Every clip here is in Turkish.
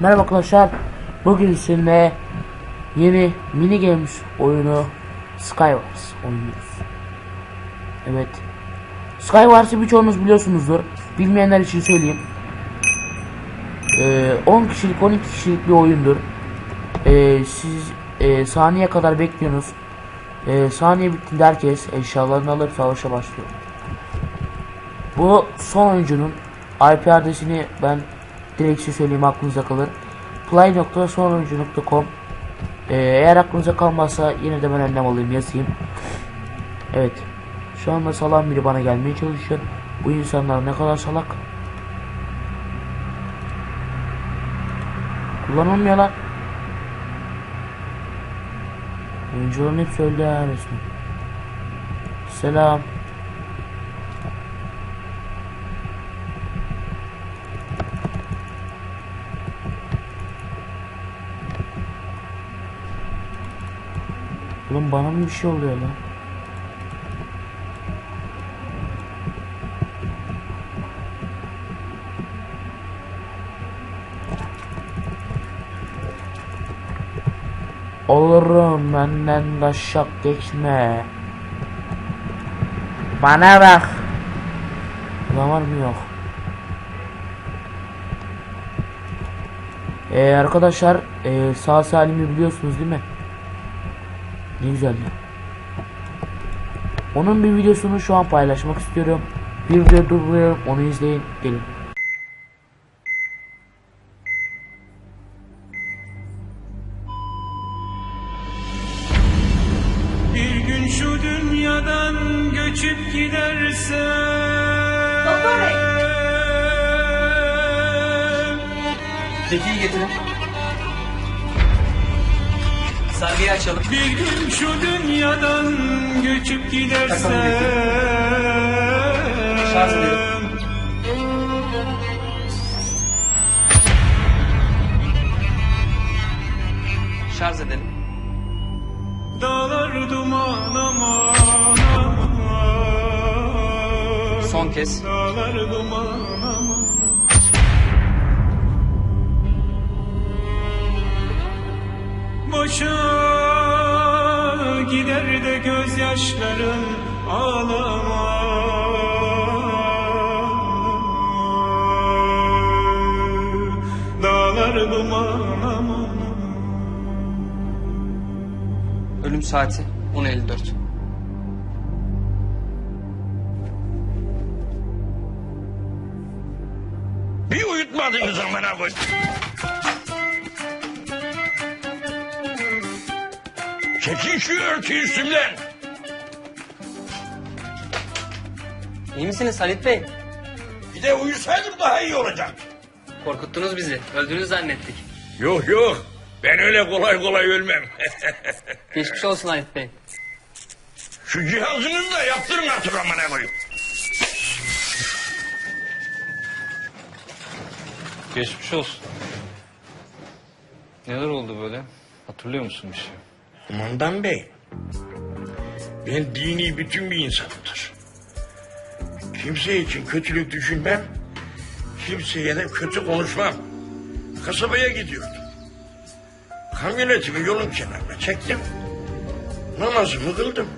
Merhaba arkadaşlar. Bugün sizinle yeni mini games oyunu Skywars oynuyoruz. Evet. Skywars'ı birçoğunuz biliyorsunuzdur. Bilmeyenler için söyleyeyim. Ee, 10 kişilik 12 kişilik bir oyundur. Ee, siz e, saniye kadar bekliyorsunuz. Ee, saniye bittiğinde herkes eşyalarını alır savaşa başlıyor. Bu son oyuncunun IP adresini ben direkt size söyleyeyim aklınıza kalır. play.sonoyuncu.com ee, Eğer aklınıza kalmazsa yine de ben önlem alayım yazayım. Evet. Şu anda salan biri bana gelmeye çalışıyor. Bu insanlar ne kadar salak. Kullanılmıyor lan. Oyuncuların hepsi öldü ya resmen. Selam. Oğlum bana mı bir şey oluyor lan? Olurum benden taşak geçme. Bana bak. Ulan var mı yok? Ee, arkadaşlar ee, sağ salimi biliyorsunuz değil mi? Ne güzel ya. Onun bir videosunu şu an paylaşmak istiyorum. Bir video durduruyorum onu izleyin gelin. Bir gün şu dünyadan göçüp gidersen Doktor bey. Zeki'yi getirin. Sargıyı açalım. Bir gün şu dünyadan göçüp edelim. Şarj edelim. Dağlar duman aman aman Son kez. Dağlar duman gözyaşların ağlama Dağlar duman aman Ölüm saati 10.54. Bir uyutmadınız amına koy. Çekin şu örtüyü üstümden. İyi misiniz Halit Bey? Bir de uyusaydım daha iyi olacak. Korkuttunuz bizi. Öldüğünüzü zannettik. Yok yok. Ben öyle kolay kolay ölmem. Geçmiş olsun Halit Bey. şu cihazınızı da yaptırın artık amına koyayım. Geçmiş olsun. Neler oldu böyle? Hatırlıyor musun bir şey? Kumandan bey. Ben dini bütün bir insanımdır. Kimse için kötülük düşünmem. Kimseye de kötü konuşmam. Kasabaya gidiyordum. Kamyonetimi yolun kenarına çektim. Namazımı kıldım.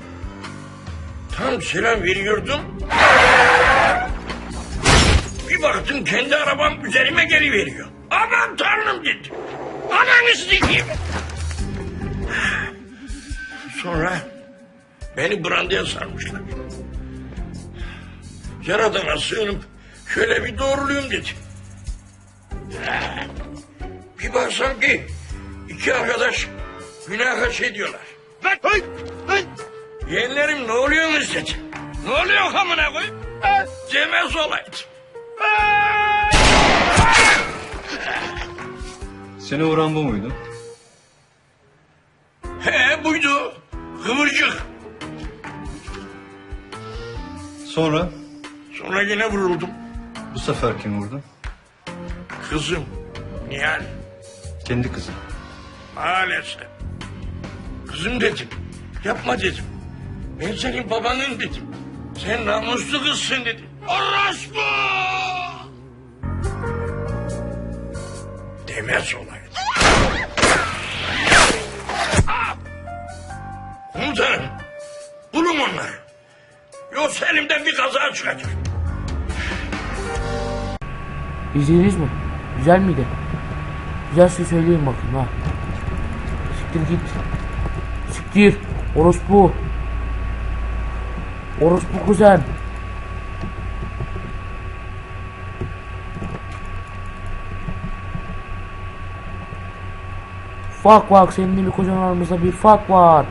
Tam selam veriyordum. Bir baktım kendi arabam üzerime geliveriyor. Aman tanrım dedim. Ananı sikeyim. Sonra beni brandaya sarmışlar. Yaradana sığınıp şöyle bir doğruluyum dedim. Bir baksam ki iki arkadaş günaha şey diyorlar. Lan hey, hey. Yeğenlerim ne oluyorsunuz dedim. Ne oluyor amına koyayım? Cemez olaydı. Seni vuran bu muydu? He buydu. Kıvırcık. Sonra Sonra yine vuruldum. bu sefer kim vurdu? Kızım Nihal Kendi kızı. maalesef. Kızım dedim. Yapma dedim. Ben senin babanın dedim. Sen namuslu kızsın dedim. Orospu! demez olaydı. Yoksa elimden bir kaza çıkacak. İzlediniz mi? Güzel miydi? Güzel şey söyleyeyim bakayım ha. Siktir git. Siktir. Orospu. Orospu kuzen. Fuck bak seninle bir kocaman aramızda bir fuck var.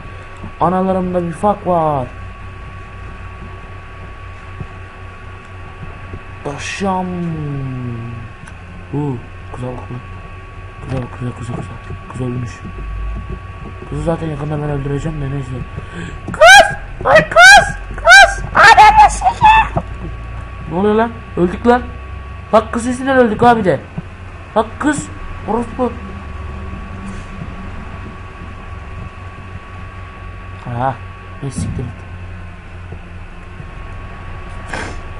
Analarımda bir fuck var. Taşam. Bu kıza bak lan. Kıza bak kıza kıza kıza. Kız ölmüş. Kızı zaten yakında ben öldüreceğim de neyse. Kız! Ay kız! Kız! Ananı sikeyim! Ne oluyor lan? Öldük lan. Bak kız yüzünden öldük abi de. Bak kız. Orospu. Ha, ne siktir et.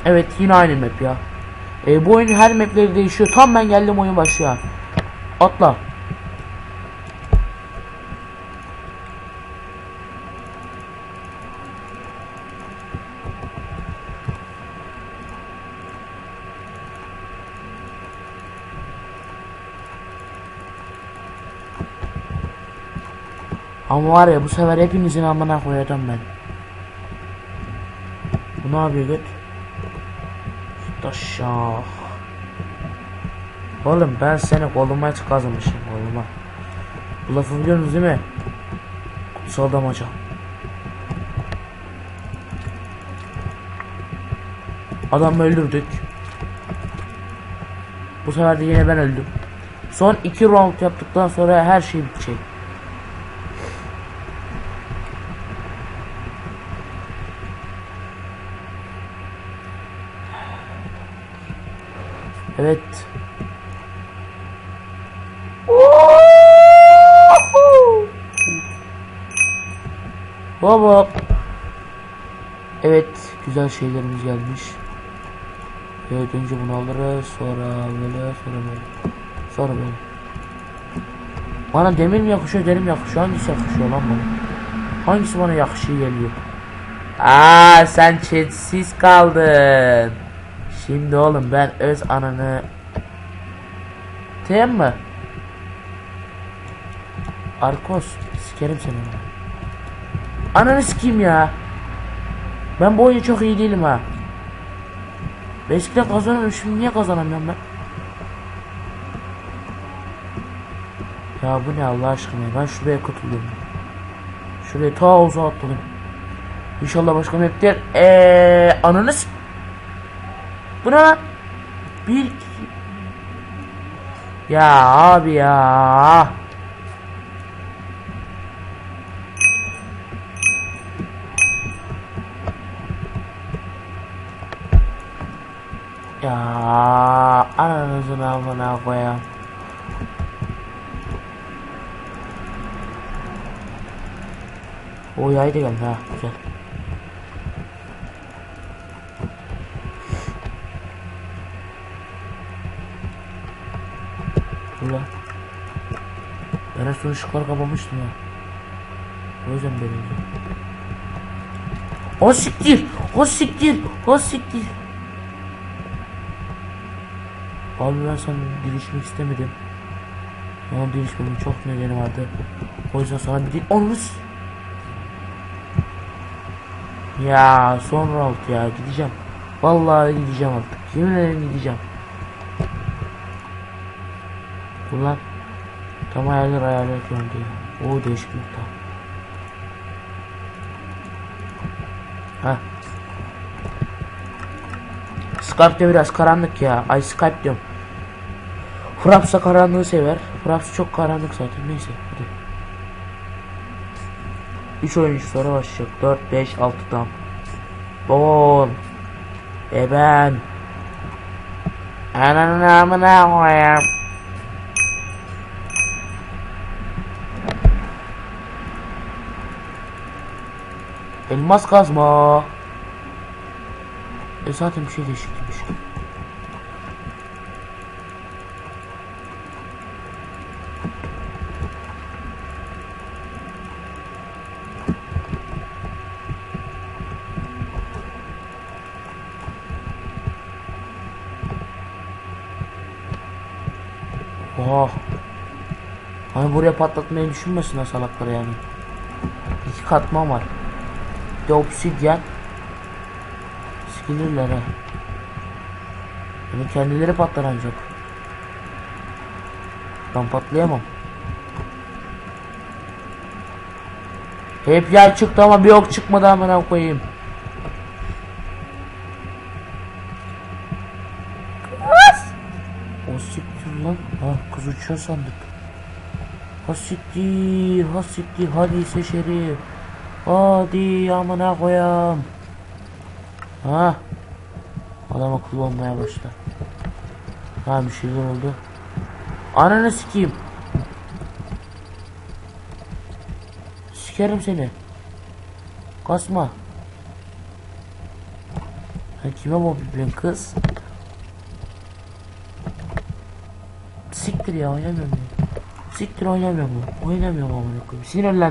Evet yine aynı map ya. E, bu oyunun her mapleri değişiyor. Tam ben geldim oyun başlıyor. Atla. Ama var ya bu sefer hepinizin amına koyacağım ben. Bu ne yapıyor göt? Taşak. Oğlum ben seni koluma kazımışım koluma. Bu lafı biliyorsunuz değil mi? Kutsal damaca. Adamı öldürdük. Bu sefer de yine ben öldüm. Son iki round yaptıktan sonra her şey bitecek. Evet. Baba. Evet, güzel şeylerimiz gelmiş. Evet, önce bunu alırız, sonra böyle, sonra böyle. Sonra böyle. Bana demir mi yakışıyor, derim yakışıyor. Hangisi yakışıyor lan bana? Hangisi bana yakışıyor geliyor? Aa, sen çetsiz kaldın. Şimdi oğlum ben öz ananı Tamam mı? Arkos sikerim seni. Ananı sikeyim ya. Ben bu oyunu çok iyi değilim ha. Ben eskiden kazanıyorum şimdi niye kazanamıyorum ben? Ya bu ne Allah aşkına ben şuraya katılıyorum. Şuraya ta uzağa atladım. İnşallah başka mapler. Eee ananı s- bu ne lan? Bir Ya abi ya. Ya ananızın amına koyayım. O yay da geldi ha güzel. Ulan. Ben en son ışıkları kapamıştım ya. O yüzden böyle oldu. O siktir! O siktir! O siktir! Abi ben sana girişmek istemedim. Ama girişmemin çok nedeni vardı. O yüzden sana bir değil. Onu s- Ya son round ya gideceğim. Vallahi gideceğim artık. Yemin ederim gideceğim. Ulan tam ayarlar ayarlar gördü ya. O değişik nokta. Ha. Skype'de biraz karanlık ya. Ay Skype diyorum. Fraps da karanlığı sever. Fraps çok karanlık zaten. Neyse hadi. 3 oyuncu sonra başlayacak. 4, 5, 6 tam. 10. E ben. Ananın amına koyayım. Elmas kazma. E zaten bir şey değişik gibi şey. Oha. Hani buraya patlatmayı düşünmesinler salakları yani. İki katman var. De obsidyen. Sikilirler ha. Yani kendileri patlar ancak. Ben patlayamam. Hep yay çıktı ama bir ok çıkmadı amına koyayım. Kız! Lan. Ha kız uçuyor sandık. Ha siktir, hadi ise şerif. Hadi amına koyam. Ha. Adam akıllı olmaya başlar. Ha bir şeyler oldu. Ananı sikeyim. Sikerim seni. Kasma. Ha kime mobbing kız? Siktir ya oynamıyorum ya. Siktir oynamıyorum. Oynamıyorum amına koyayım. Sinirlen.